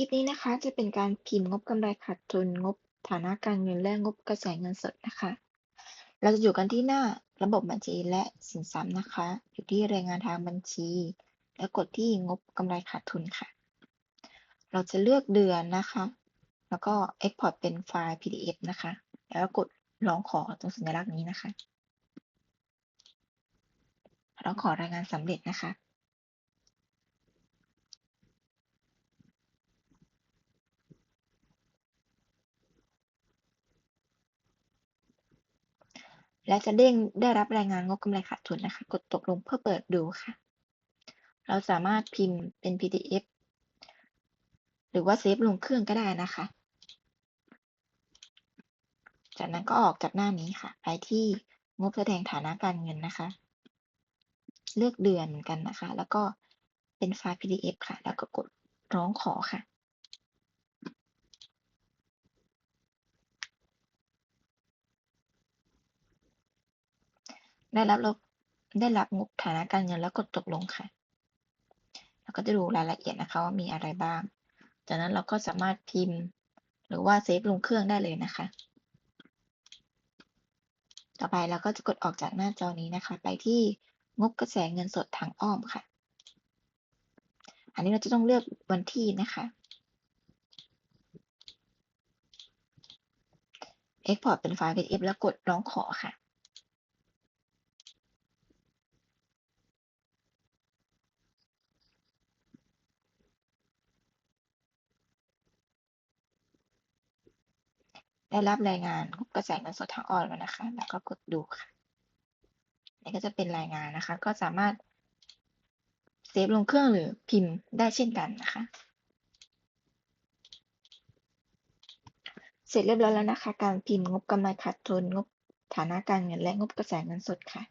ลิปนี้นะคะจะเป็นการพิมพ์งบกำไรขาดทุน งบฐานะการเงินและงบกระแสเงินสดนะคะ เราจะอยู่กันที่หน้าระบบบัญชีและสินทรัพย์นะคะ อยู่ที่รายงานทางบัญชี แล้วกดที่งบกำไรขาดทุนค่ะ เราจะเลือกเดือนนะคะ แล้วก็ Export เป็นไฟล์ PDF นะคะ แล้วกดร้องขอตรงสัญลักษณ์นี้นะคะร้องขอรายงานสำเร็จนะคะ และจะเด้งได้รับรายงานงบกำไรขาดทุนนะคะ กดตกลงเพื่อเปิดดูค่ะ เราสามารถพิมพ์เป็น PDF หรือว่าเซฟลงเครื่องก็ได้นะคะ จากนั้นก็ออกจากหน้านี้ค่ะ ไปที่งบแสดงฐานะการเงินนะคะ เลือกเดือนเหมือนกันนะคะ แล้วก็เป็นไฟล์ PDF ค่ะ แล้วก็กดร้องขอค่ะ ได้รับได้รับงบฐานะการเงินแล้วกดตกลงค่ะแล้วก็จะดูรายละเอียดนะคะว่ามีอะไรบ้าง จากนั้นเราก็สามารถพิมพ์ หรือว่าเซฟลงเครื่องได้เลยนะคะ ต่อไปเราก็จะกดออกจากหน้าจอนี้นะคะ ไปที่งบกระแสเงินสดทางอ้อมค่ะ อันนี้เราจะต้องเลือกวันที่นะคะ Export เป็นไฟล์ PDF แล้วกดร้องขอค่ะ ได้รับรายงานงบกระแสเงินสดทางออนแล้วนะคะ แล้วก็กดดูค่ะนี่ก็จะเป็นรายงานนะคะ ก็สามารถเซฟลงเครื่องหรือพิมพ์ได้เช่นกันนะคะ เสร็จเรียบร้อยแล้วนะคะ การพิมพ์งบกำไรขาดทุนงบฐานะการเงินและงบกระแสเงินสดค่ะ